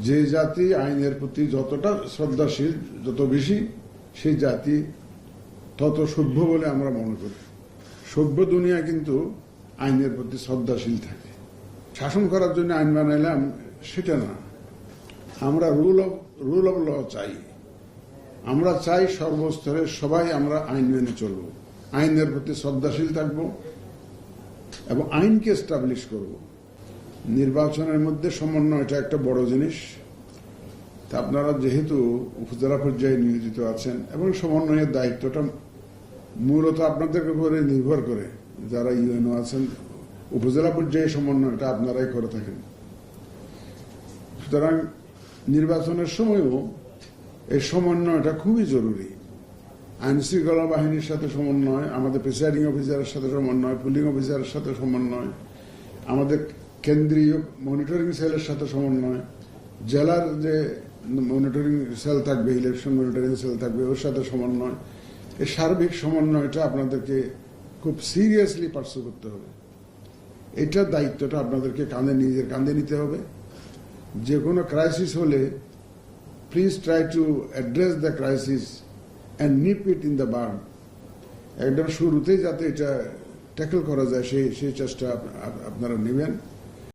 যে জাতি আইনের প্রতি যতটা শ্রদ্ধাশীল, যত বেশি, সেই জাতি তত সভ্য বলে আমরা মনে করি। সভ্য দুনিয়া কিন্তু আইনের প্রতি শ্রদ্ধাশীল থাকে। শাসন করার জন্য আইন বানাইলাম সেটা না। আমরা rule of rule of law চাই। আমরা চাই সর্বস্তরে সবাই আমরা আইন মেনে চলব। আইনের প্রতি শ্রদ্ধাশীল থাকব এবং আইনকে এস্টাবলিশ করব। নির্বাচনের মধ্যে সমন্বয়টা একটা বড় জিনিস। তা আপনারা যেহেতু উপজেলা পর্যায়ে নিয়োজিত আছেন এবং সমন্বয়ের দায়িত্বটা মূলত আপনাদের উপরে নির্ভর করে যারা ইউএনও আছেন, উপজেলা পর্যায়ে সমন্বয়টা আপনারাই করে থাকেন। সুতরাং নির্বাচনের সময়ও এই সমন্বয়টা খুবই জরুরি। আইন শৃঙ্খলা বাহিনীর সাথে সমন্বয়, আমাদের প্রিসাইডিং অফিসারের সাথে সমন্বয় পুলিং অফিসারের সাথে সমন্বয়, আমাদের কেন্দ্রীয় মনিটরিং সেলের সাথে সমন্বয়, জেলার যে মনিটরিং সেল থাকবে ইলেকশন মনিটরিং সেল থাকবে, ওর সাথে সমন্বয়। এই সার্বিক সমন্বয়টা আপনাদেরকে খুব সিরিয়াসলি পার্সু করতে হবে। এটার দায়িত্বটা আপনাদেরকে কাঁধে নিজের কাঁধে নিতে হবে। যে কোনো ক্রাইসিস হলে please try to address the crisis and nip it in the burn একদম শুরুতেই যাতে এটা ট্যাকল করা যায়, সেই সেই চেষ্টা আপ- আপ- আপনারা নেবেন।